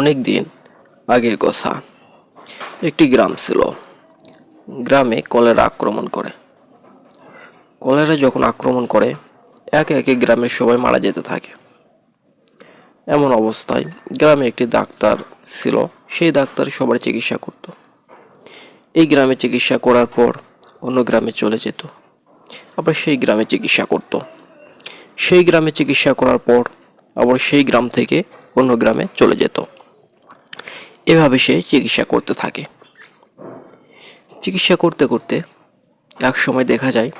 অনেক দিন আগের কথা। একটি গ্রাম ছিল। গ্রামে কলেরা আক্রমণ করে। কলেরা যখন আক্রমণ করে, একে একে গ্রামের সবাই মারা যেতে থাকে। এমন অবস্থায় গ্রামে একটি ডাক্তার ছিল। সেই ডাক্তার সবার চিকিৎসা করত। এই গ্রামে চিকিৎসা করার পর অন্য গ্রামে চলে যেত। আবার সেই গ্রামে চিকিৎসা করত। সেই গ্রামে চিকিৎসা করার পর আবার সেই গ্রাম থেকে অন্য গ্রামে চলে যেত। এভাবে সে চিকিৎসা করতে থাকে। চিকিৎসা করতে করতে এক সময় দেখা যায়,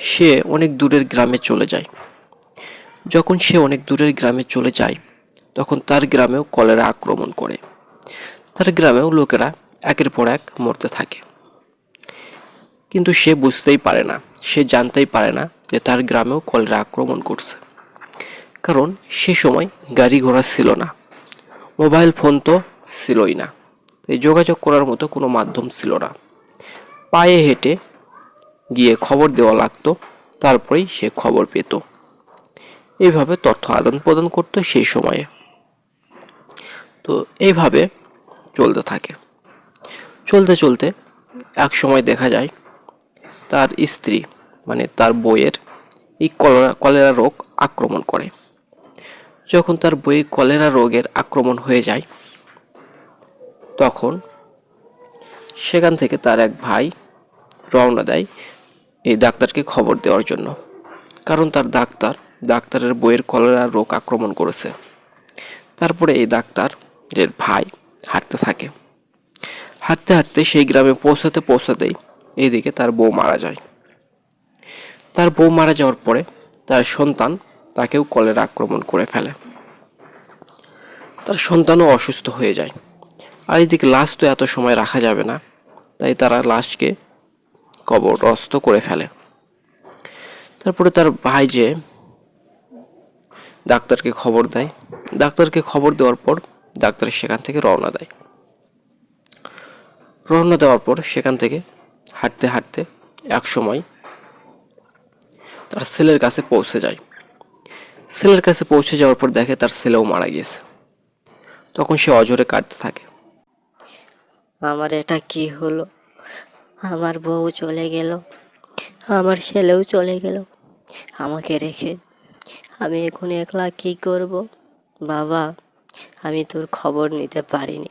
সে অনেক দূরের গ্রামে চলে যায়। যখন সে অনেক দূরের গ্রামে চলে যায়, তখন তার গ্রামেও কলেরা আক্রমণ করে। তার গ্রামেও লোকেরা একের পর এক মরতে থাকে। কিন্তু সে বুঝতেই পারে না, সে জানতেই পারে না যে তার গ্রামেও কলেরা আক্রমণ করছে। কারণ সে সময় গাড়ি ঘোড়া ছিল না। মোবাইল ফোন তো ছিলই না। তাই যোগাযোগ করার মতো কোনো মাধ্যম ছিল না। পায়ে হেঁটে গিয়ে খবর দেওয়া লাগতো, তারপরেই সে খবর পেত। এইভাবে তথ্য আদান প্রদান করতো সেই সময়ে। তো এইভাবে চলতে থাকে। চলতে চলতে এক সময় দেখা যায়, তার স্ত্রী মানে তার বইয়ের এই কলেরা কলেরা রোগ আক্রমণ করে। যখন তার বইয়ে কলেরা রোগের আক্রমণ হয়ে যায় তখন সেখান থেকে তার এক ভাই রওনা দেয় এই ডাক্তারকে খবর দেওয়ার জন্য। কারণ তার ডাক্তার, ডাক্তারের বইয়ের কলেরা রোগ আক্রমণ করেছে। তারপরে এই ডাক্তারের ভাই হাঁটতে থাকে। হাঁটতে হাঁটতে সেই গ্রামে পৌঁছাতে পৌঁছাতেই এইদিকে তার বউ মারা যায়। তার বউ মারা যাওয়ার পরে তার সন্তান তাকেও কলেরা আক্রমণ করে ফেলে। তার সন্তানও অসুস্থ হয়ে যায়। আর এদিকে লাশ তো এত সময় রাখা যাবে না, তাই তারা লাশকে কবরস্থ করে ফেলে। তারপরে তার ভাই যে ডাক্তারকে খবর দেয়, ডাক্তারকে খবর দেওয়ার পর ডাক্তার সেখান থেকে রওনা দেয়। রওনা দেওয়ার পর সেখান থেকে হাঁটতে হাঁটতে এক সময় তার ছেলের কাছে পৌঁছে যায়। ছেলের কাছে পৌঁছে যাওয়ার পর দেখে তার ছেলেও মারা গিয়েছে। তখন সে অজরে কাটতে থাকে। আমার এটা কি হলো? আমার বউ চলে গেল। আমার ছেলেও চলে গেল। আমাকে রেখে আমি এখন একলা কি করব? বাবা, আমি তোর খবর নিতে পারিনি।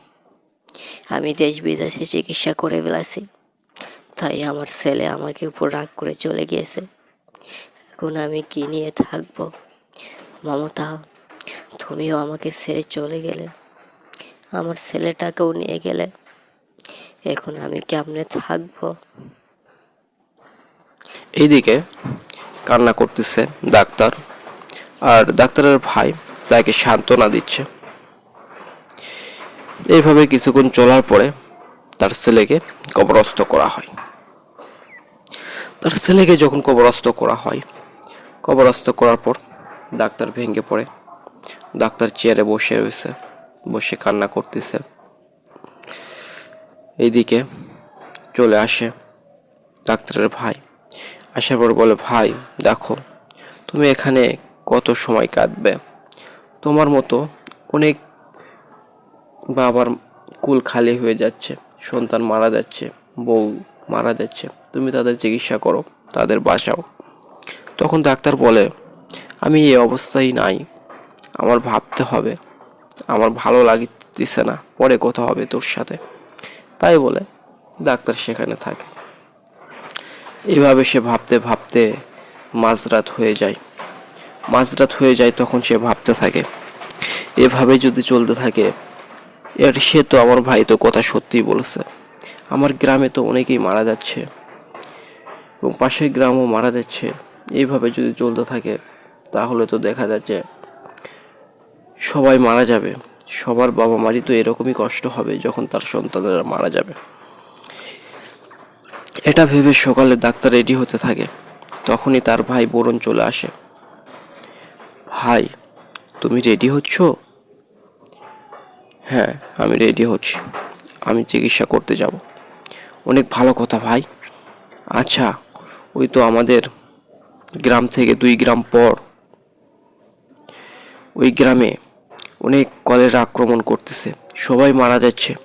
আমি দেশ বিদেশে চিকিৎসা করে বেলাছি তাই আমার ছেলে আমাকে উপর রাগ করে চলে গিয়েছে। এখন আমি কি নিয়ে থাকব? মমতা, তুমিও আমাকে ছেড়ে চলে গেলে। আমার ছেলেটাকেও নিয়ে গেলে। এখন আমি কেমনে থাকব? এইদিকে কান্না করতেছে ডাক্তার, আর ডাক্তারের ভাই তাকে সান্ত্বনা দিচ্ছে। এইভাবে কিছুক্ষণ চলার পরে তার ছেলেকে কবরস্থ করা হয়। তার ছেলেকে যখন কবরস্থ করা হয়, কবরস্থ করার পর ডাক্তার ভেঙে পড়ে। ডাক্তার চেয়ারে বসে রয়েছে, বসে কান্না করতেছে। এইদিকে চলে আসে ডাক্তারের ভাই। আসার পর বলে, ভাই, দেখো, তুমি এখানে কত সময় কাটবে? তোমার মতো অনেক বাবার কুল খালি হয়ে যাচ্ছে, সন্তান মারা যাচ্ছে, বউ মারা যাচ্ছে। তুমি তাদের চিকিৎসা করো, তাদের বাঁচাও। তখন ডাক্তার বলে, আমি এই অবস্থায় নাই। আমার ভাবতে হবে। আমার ভালো লাগতেছে না। পরে কথা হবে তোর সাথে। তাই বলে ডাক্তার সেখানে থাকে। এভাবে সে ভাবতে ভাবতে মাঝরাত হয়ে যায়। মাঝরাত হয়ে যায় তখন সে ভাবতে থাকে, এভাবে যদি চলতে থাকে, এর সে তো আমার ভাই তো কথা সত্যিই বলেছে। আমার গ্রামে তো অনেকেই মারা যাচ্ছে এবং পাশের গ্রামও মারা যাচ্ছে। এইভাবে যদি চলতে থাকে, তাহলে তো দেখা যাচ্ছে সবাই মারা যাবে। সবার বাবা মারই তো এরকমই কষ্ট হবে যখন তার সন্তানেরা মারা যাবে। এটা ভেবে সকালে ডাক্তার রেডি হতে থাকে। তখনই তার ভাই বরণ চলে আসে। ভাই, তুমি রেডি হচ্ছ? হ্যাঁ আমি রেডি হচ্ছি। আমি চিকিৎসা করতে যাব। অনেক ভালো কথা ভাই। আচ্ছা ওই তো আমাদের গ্রাম থেকে দুই গ্রাম পর। ওই গ্রামে অনেক কলেরা আক্রমণ করতেছে। সবাই মারা যাচ্ছে।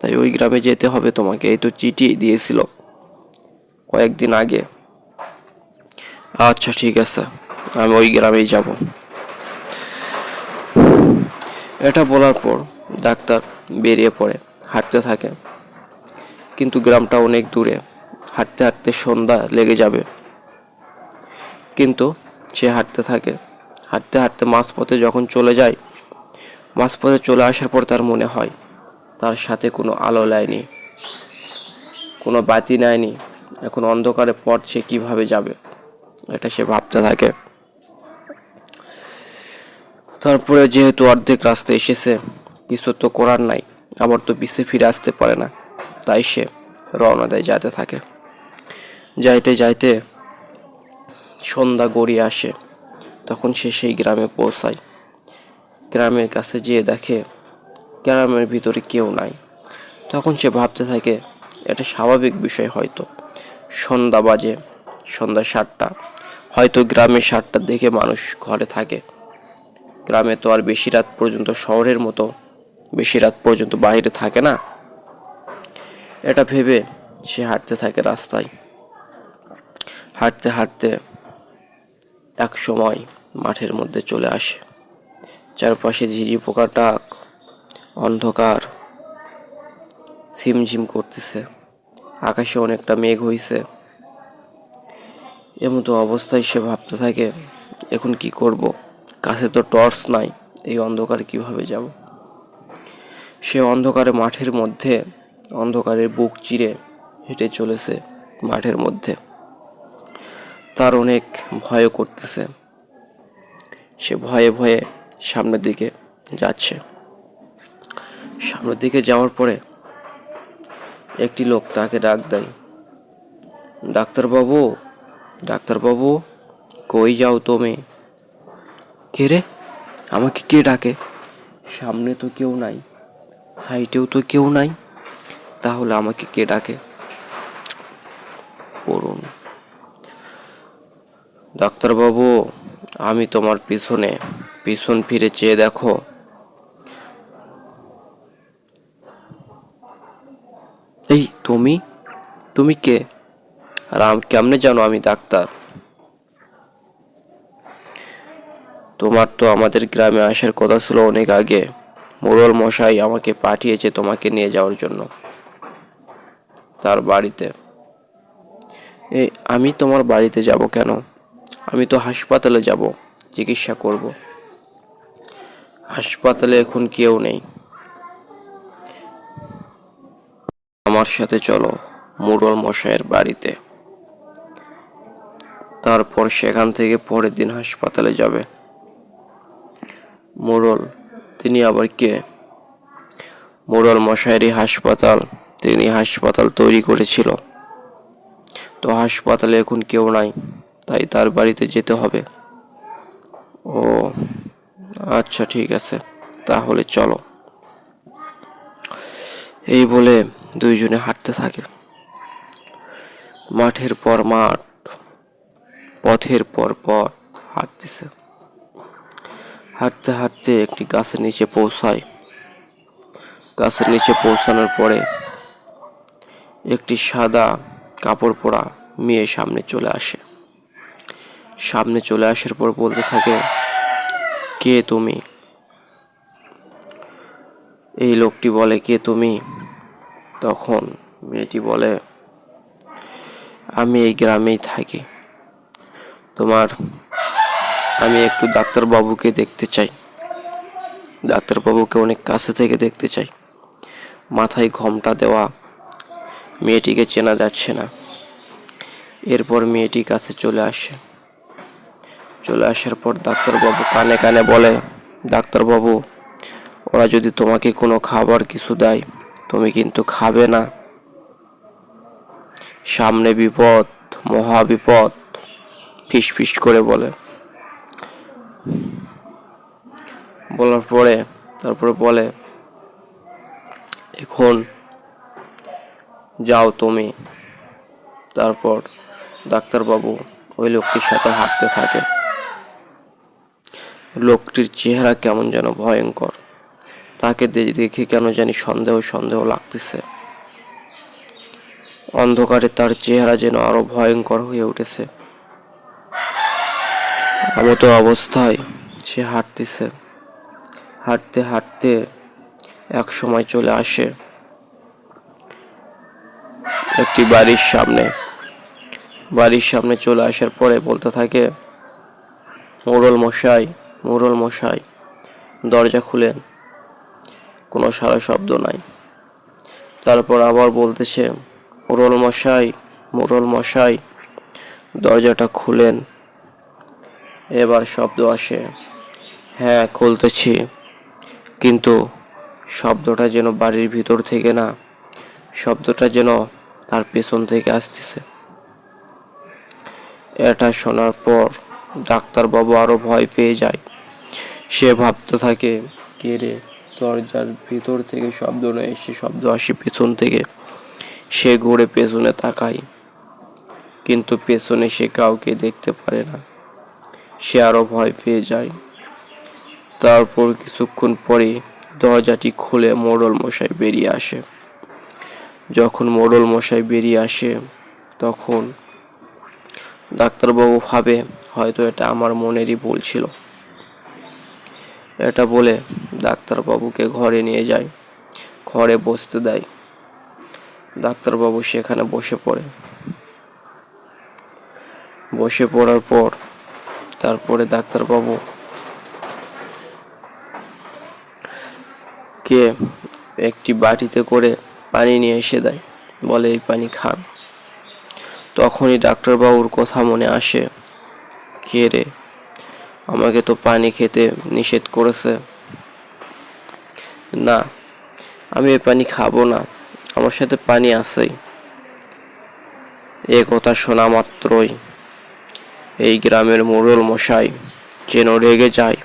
তাই ওই গ্রামে যেতে হবে তোমাকে, এই তো চিঠি দিয়েছিল কয়েকদিন আগে। আচ্ছা ঠিক আছে। আমি ওই গ্রামেই যাব। এটা বলার পর ডাক্তার বেরিয়ে পড়ে, হাঁটতে থাকে। কিন্তু গ্রামটা অনেক দূরে। হাঁটতে হাঁটতে সন্ধ্যা লেগে যাবে। কিন্তু সে হাঁটতে থাকে। হাঁটতে হাঁটতে মাঝপথে যখন চলে যায় মাঝপথে চলে আসার পর তার মনে হয় তার সাথে কোনো আলো লাইনি, কোনো বাতি নেয়নি এখন অন্ধকারে পথ সে কীভাবে যাবে, এটা সে ভাবতে থাকে। তারপরে যেহেতু অর্ধেক রাস্তা এসেছে, কিছু তো করার নাই, আবার তো পিছে ফিরে আসতে পারে না, তাই সে রওনা দেয় যেতে থাকে। যাইতে যাইতে সন্ধ্যা গড়িয়ে আসে, তখন সে সেই গ্রামে পৌঁছায়। গ্রামের কাছে যেয়ে দেখে গ্রামের ভিতরে কেউ নাই। তখন সে ভাবতে থাকে, এটা স্বাভাবিক বিষয় হয়তো। সন্ধ্যা বাজে, সন্ধ্যা সাতটা। হয়তো গ্রামের সাতটার দেখে মানুষ ঘরে থাকে। গ্রামে তো আর বেশি রাত পর্যন্ত শহরের মতো, বেশি রাত পর্যন্ত বাইরে থাকে না। এটা ভেবে সে হাঁটতে থাকে রাস্তায়। হাঁটতে হাঁটতে এক সময় মাঠের মধ্যে চলে আসে। চারপাশে ঝিঝি পোকা, টাক, অন্ধকার, ঝিমঝিম করতেছে। আকাশে অনেকটা মেঘ হইছে। এমতো অবস্থায় সে ভাবতে থাকে, এখন কি করব? কাছে তো টর্চ নাই, এই অন্ধকারে কীভাবে যাব? সে অন্ধকারে মাঠের মধ্যে, অন্ধকারের বুক চিরে হেঁটে চলেছে মাঠের মধ্যে। তার অনেক ভয় করতেছে। সে ভয়ে ভয়ে সামনের দিকে যাচ্ছে। সামনের দিকে যাওয়ার পরে একটি লোক তাকে ডাক দেয়। ডাক্তারবাবু ডাক্তারবাবু, কই যাও তুমি? কে রে? আমাকে কে ডাকে? সামনে তো কেউ নাই সাইডেও তো কেউ নাই। তাহলে আমাকে কে ডাকে? পড়ুন। ডাক্তারবাবু, আমি তোমার পিছনে পিছন ফিরে চেয়ে দেখো। এই, তুমি? তুমি কে? আর আম- কেমনে জানো আমি ডাক্তার? তোমার তো আমাদের গ্রামে আসার কথা ছিল অনেক আগে। মোড়ল মশাই আমাকে পাঠিয়েছে তোমাকে নিয়ে যাওয়ার জন্য। তার বাড়িতে। এই আমি তোমার বাড়িতে যাব কেন? আমি তো হাসপাতালে যাব, চিকিৎসা করব। হাসপাতালে এখন কেউ নেই। আমার সাথে চলো, মোড়ল মশাইয়ের বাড়িতে। তারপর সেখান থেকে পরের দিন হাসপাতালে যাবে। মোড়ল, তিনি আবার কে? মোড়ল মশাইয়েরই হাসপাতাল, তিনি হাসপাতাল তৈরি করেছিল। তো হাসপাতালে এখন কেউ নাই, তাই তার বাড়িতে যেতে হবে। ও আচ্ছা ঠিক আছে। তাহলে চলো। এই বলে দুইজনে হাঁটতে থাকে। মাঠের পর মাঠ, পথের পর পথ হাঁটতেছে। হাঁটতে হাঁটতে একটি গাছের নিচে পৌঁছায়। গাছের নিচে পৌঁছানোর পরে একটি সাদা কাপড় পরা মেয়ে সামনে চলে আসে। সামনে চলে আসার পর বলতে থাকে কে তুমি? এই লোকটি বলে, কে তুমি? তখন মেয়েটি বলে, আমি এই গ্রামেই থাকি। তোমার, আমি একটু ডাক্তারবাবুকে দেখতে চাই। ডাক্তারবাবুকে অনেক কাছে থেকে দেখতে চাই। মাথায় ঘোমটা দেওয়া মেয়েটিকে চেনা যাচ্ছে না। এরপর মেয়েটি কাছে চলে আসে। চলে আসার পর ডাক্তারবাবু কানে কানে বলে, ডাক্তারবাবু, ওরা যদি তোমাকে কোনো খাবার কিছু দেয়, তুমি কিন্তু খাবে না। সামনে বিপদ, মহা বিপদ। ফিস ফিস করে বলে। বলার পরে, তারপরে বলে, এখন যাও তুমি। তারপর ডাক্তারবাবু ওই লোকটির সাথে হাঁটতে থাকে। লোকটির চেহারা কেমন যেন ভয়ঙ্কর। তাকে দেখে কেন জানি সন্দেহ সন্দেহ লাগতেছে। অন্ধকারে তার চেহারা যেন আরও ভয়ঙ্কর হয়ে উঠেছে। এমতো অবস্থায় সে হাঁটতেছে। হাঁটতে হাঁটতে এক সময় চলে আসে একটি বাড়ির সামনে। বাড়ির সামনে চলে আসার পরে বলতে থাকে, মোড়ল মশাই মোড়ল মশাই, দরজা খুলেন। কোনো সারা শব্দ নাই। তারপর আবার বলতেছে মোড়ল মশাই মোড়ল মশাই, দরজাটা খুলেন। এবার শব্দ আসে হ্যাঁ খুলতেছি। কিন্তু শব্দটা যেন বাড়ির ভিতর থেকে না, শব্দটা যেন তার পেছন থেকে আসতেছে। এটা শোনার পর ডাক্তারবাবু আরও ভয় পেয়ে যায়। সে ভাবতে থাকে, কে রে, দরজার ভিতর থেকে শব্দ না এসে শব্দ আসে পেছন থেকে? সে ঘুরে পেছনে তাকায়, কিন্তু পেছনে সে কাউকে দেখতে পারে না। সে আরও ভয় পেয়ে যায়। তারপর কিছুক্ষণ পরে দরজাটি খুলে মোড়ল মশাই বেরিয়ে আসে। যখন মোড়ল মশাই বেরিয়ে আসে, তখন ডাক্তারবাবু ভাবে, হয়তো এটা আমার মনেরই ভুল ছিল। এটা বলে ডাক্তারবাবুকে ঘরে নিয়ে যায়, ঘরে বসতে দেয়। ডাক্তারবাবু সেখানে বসে পড়ে। বসে পড়ার পর তারপরে ডাক্তারবাবু কে একটি বাটিতে করে পানি নিয়ে এসে দেয়, বলে, এই পানি খান। তখনই ডাক্তারবাবুর কথা মনে আসে, কে রে? আমাকে তো পানি খেতে নিষেধ করেছে। না, আমি এই পানি খাব না। আমার সাথে পানি আছেই। এ কথা শোনা মাত্রই এই গ্রামের মোড়ল মশাই যেন রেগে যায়।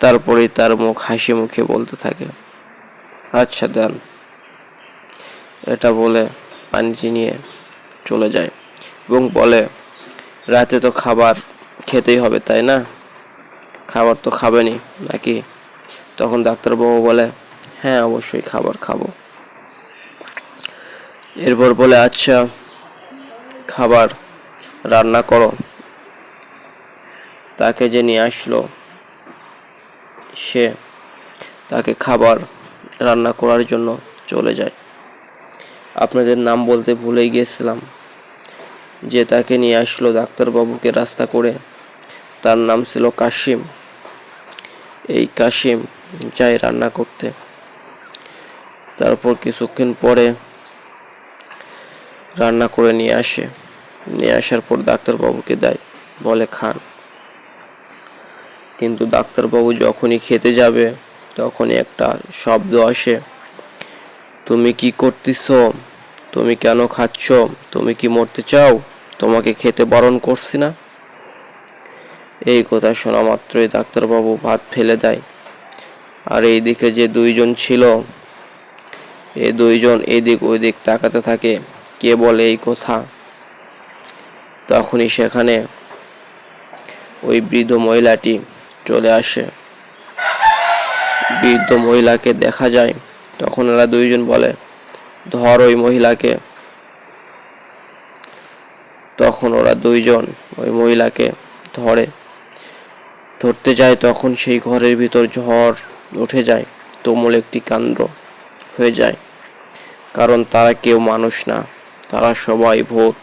তারপরে তার মুখ হাসি মুখে বলতে থাকে আচ্ছা দেন। এটা বলে পানিটি নিয়ে চলে যায় এবং বলে, রাতে তো খাবার খেতেই হবে, তাই না? খাবার তো খাবেনি, নাকি? তখন ডাক্তারবাবু বলে হ্যাঁ অবশ্যই খাবার খাব। এরপর বলে আচ্ছা খাবার রান্না করো। তাকে যে নিয়ে আসলো, সে তাকে খাবার রান্না করার জন্য চলে যায়। আপনাদের নাম বলতে ভুলে গিয়েছিলাম যে তাকে নিয়ে আসলো ডাক্তারবাবুকে রাস্তা করে। তার নাম ছিল কাশিম। এই কাশিম যায় রান্না করতে। তারপর কিছুক্ষণ পরে রান্না করে নিয়ে আসে। নিয়ে আসার পর ডাক্তারবাবুকে দেয়, বলে, খান। কিন্তু ডাক্তারবাবু যখনই খেতে যাবে, তখনই একটা শব্দ আসে। তুমি কি করতেছ? তুমি কেন খাচ্ছ? তুমি কি মরতে চাও? তোমাকে খেতে বারণ করছি না? এই কথা শোনা মাত্রই ডাক্তারবাবু ভাত ফেলে দেয়। আর এই দিকে যে দুইজন ছিল এই দুইজন এদিক ওইদিক তাকাতে থাকে, কে বলে এই কথা? তখনই সেখানে ওই বৃদ্ধ মহিলাটি চলে আসে। বৃদ্ধ মহিলাকে দেখা যায়, তখন এরা দুইজন বলে, ধর ওই মহিলাকে। তখন ওরা দুইজন ওই মহিলাকে ধরে। ধরতে যায় তখন সেই ঘরের ভিতর ঝড় উঠে যায়, তুমুল একটি কাণ্ড হয়ে যায়। কারণ তারা কেউ মানুষ না, তারা সবাই ভূত।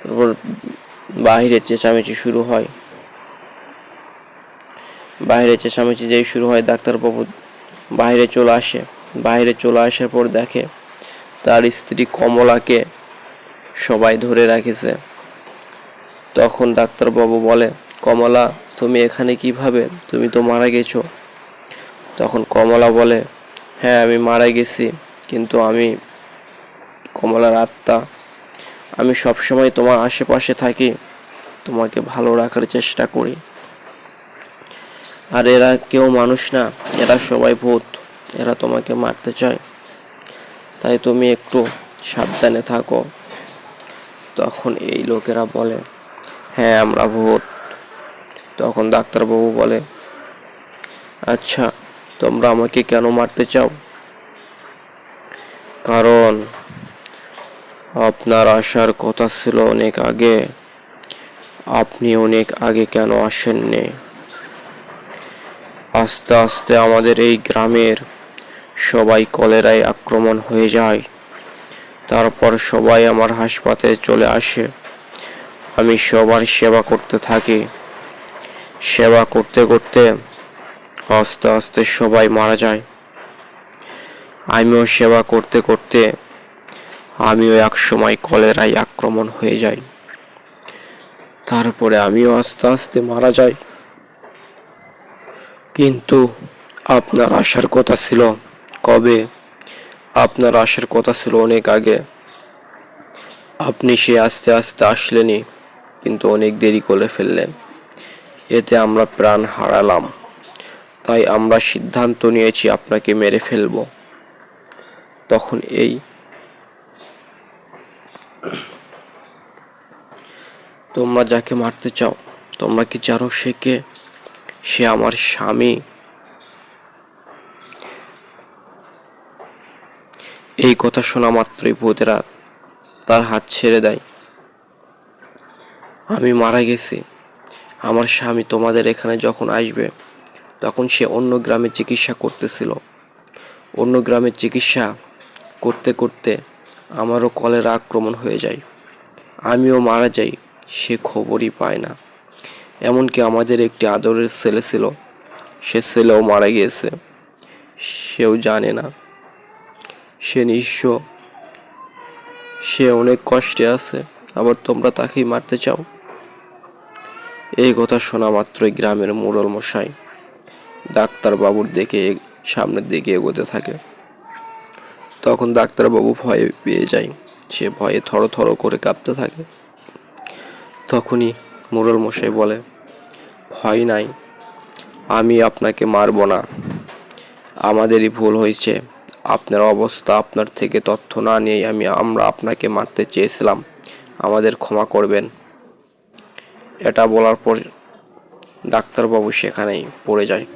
তারপর বাহিরে চেঁচামেচি শুরু হয়। বাইরে চেঁচামেচি যেই শুরু হয়, ডাক্তারবাবু বাইরে চলে আসে। বাইরে চলে আসার পর দেখে তার স্ত্রী কমলাকে সবাই ধরে রাখেছে। তখন ডাক্তারবাবু বলে কমলা, তুমি এখানে কীভাবে? তুমি তো মারা গেছো। তখন কমলা বলে হ্যাঁ আমি মারা গেছি, কিন্তু আমি কমলার আত্মা। আমি সবসময় তোমার আশেপাশে থাকি, তোমাকে ভালো রাখার চেষ্টা করি। আর এরা কেউ মানুষ না, এরা সবাই ভূত, এরা তোমাকে মারতে চায়। তাই তুমি একটু সাবধানে থাকো। তখন এই লোকেরা বলে হ্যাঁ আমরা ভূত। তখন ডাক্তারবাবু বলে আচ্ছা তোমরা আমাকে কেন মারতে চাও? কারণ আপনার আসার কথা ছিল অনেক আগে। আপনি অনেক আগে কেন আসেননি? আস্তে আস্তে আমাদের এই গ্রামের সবাই কলেরায় আক্রমণ হয়ে যায়। তারপর সবাই আমার হাসপাতালে চলে আসে। আমি সবার সেবা করতে থাকি। সেবা করতে করতে আস্তে আস্তে সবাই মারা যায়। আমিও সেবা করতে করতে আমিও এক সময় কলেরায় আক্রমণ হয়ে যাই। তারপরে আমিও আস্তে আস্তে মারা যাই। কিন্তু আপনার আসার কথা ছিল কবে? আপনার আসার কথা ছিল অনেক আগে। আপনি সে আস্তে আস্তে আসলেনি কিন্তু অনেক দেরি করে ফেললেন। এতে আমরা প্রাণ হারালাম। তাই আমরা সিদ্ধান্ত নিয়েছি আপনাকে মেরে ফেলব। তখন এই তোমরা যাকে মারতে চাও, তোমরা কি জানো সে কে? সে আমার স্বামী। এই কথা শোনা মাত্রই ভূতেরা তার হাত ছেড়ে দেয়। আমি মারা গেছি। আমার স্বামী তোমাদের এখানে যখন আসবে, তখন সে অন্য গ্রামে চিকিৎসা করতেছিল। অন্য গ্রামে চিকিৎসা করতে করতে আমারও কলেরা আক্রমণ হয়ে যায়। আমিও মারা যাই, সে খবরই পায় না। এমনকি আমাদের একটি আদরের ছেলে ছিল, সে ছেলেও মারা গিয়েছে। সেও জানে না। সে নিঃস্ব। সে অনেক কষ্টে আছে, আবার তোমরা তাকেই মারতে চাও? এই কথা শোনা মাত্রই গ্রামের মোড়ল মশাই ডাক্তারবাবুর দিকে এগ- সামনের দিকে এগোতে থাকে। তখন ডাক্তারবাবু ভয়ে পেয়ে যায়। সে ভয়ে থরো থরো করে কাঁপতে থাকে। তখনই মোড়ল মশাই বলে, ভয় নাই, আমি আপনাকে মারব না। আমাদেরই ভুল হয়েছে। আপনার অবস্থা আপনার থেকে তথ্য না নিয়েই আমি আমরা আপনাকে মারতে চেয়েছিলাম। আমাদের ক্ষমা করবেন। এটা বলার পর ডাক্তারবাবু সেখানেই পড়ে যায়।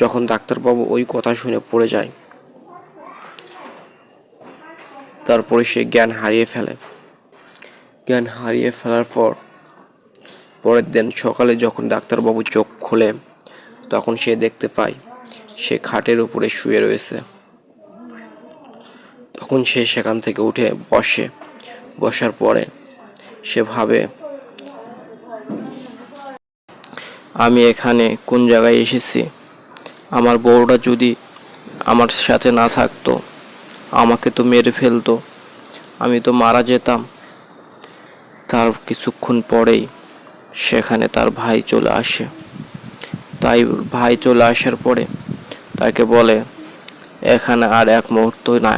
যখন ডাক্তারবাবু ওই কথা শুনে পড়ে যায়, তারপরে সে জ্ঞান হারিয়ে ফেলে। জ্ঞান হারিয়ে ফেলার পর, পরের দিন সকালে যখন ডাক্তারবাবু চোখ খোলে, তখন সে দেখতে পায় সে খাটের উপরে শুয়ে রয়েছে। তখন সে সেখান থেকে উঠে বসে। বসার পরে সে ভাবে আমি এখানে কোন জায়গায় এসেছি? আমার বউটা যদি আমার সাথে না থাকতো, আমাকে তো মেরে ফেলতো, আমি তো মারা যেতাম। তার কিছুক্ষণ পরেই সেখানে তার ভাই চলে আসে। তাই ভাই চলে আসার পরে তাকে বলে, এখানে আর এক মুহূর্ত না।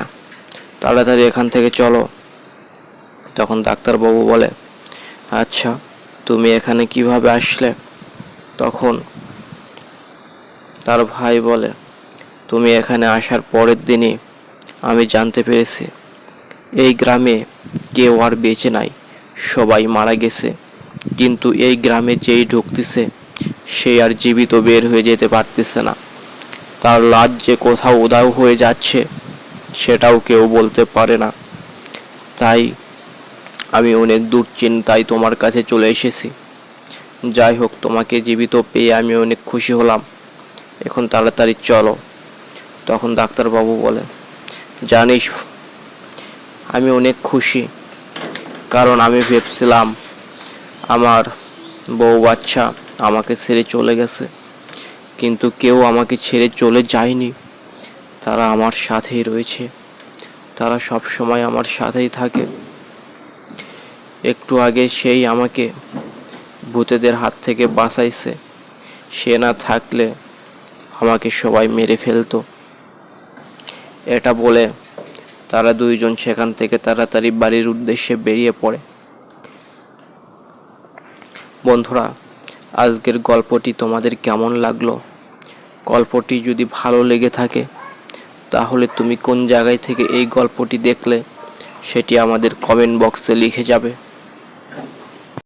তাড়াতাড়ি এখান থেকে চলো। তখন ডাক্তারবাবু বলে আচ্ছা তুমি এখানে কীভাবে আসলে? তখন তার ভাই বলে, তুমি এখানে আসার পরের দিনই আমি জানতে পেরেছি, এই গ্রামে কেউ আর বেঁচে নাই, সবাই মারা গেছে। কিন্তু এই গ্রামে যেই ঢুকতেছে, সে আর জীবিত বের হয়ে যেতে পারতেছে না। তার লাজ যে কোথাও উদাও হয়ে যাচ্ছে, সেটাও কেউ বলতে পারে না। তাই আমি অনেক দুশ্চিন্তায় তোমার কাছে চলে এসেছি। যাই হোক তোমাকে জীবিত পেয়ে আমি অনেক খুশি হলাম। এখন তাড়াতাড়ি চলো। তখন ডাক্তারবাবু বলে, জানিস, আমি অনেক খুশি, কারণ আমি ভেবেছিলাম আমার বউ বাচ্চা আমাকে ছেড়ে চলে গেছে। কিন্তু কেউ আমাকে ছেড়ে চলে যায়নি। তারা আমার সাথেই রয়েছে। তারা সব সময় আমার সাথেই থাকে। একটু আগে সেই আমাকে ভূতেদের হাত থেকে বাঁচাইছে। সে না থাকলে আমাকে সবাই মেরে ফেলতো। এটা বলে তারা দুইজন সেখান থেকে তাড়াতাড়ি বাড়ির উদ্দেশ্যে বেরিয়ে পড়ে। বন্ধুরা, আজকের গল্পটি তোমাদের কেমন লাগল? গল্পটি যদি ভালো লেগে থাকে, তাহলে তুমি কোন জায়গায় থেকে এই গল্পটি দেখলে, সেটি আমাদের কমেন্ট বক্সে লিখে যাবে।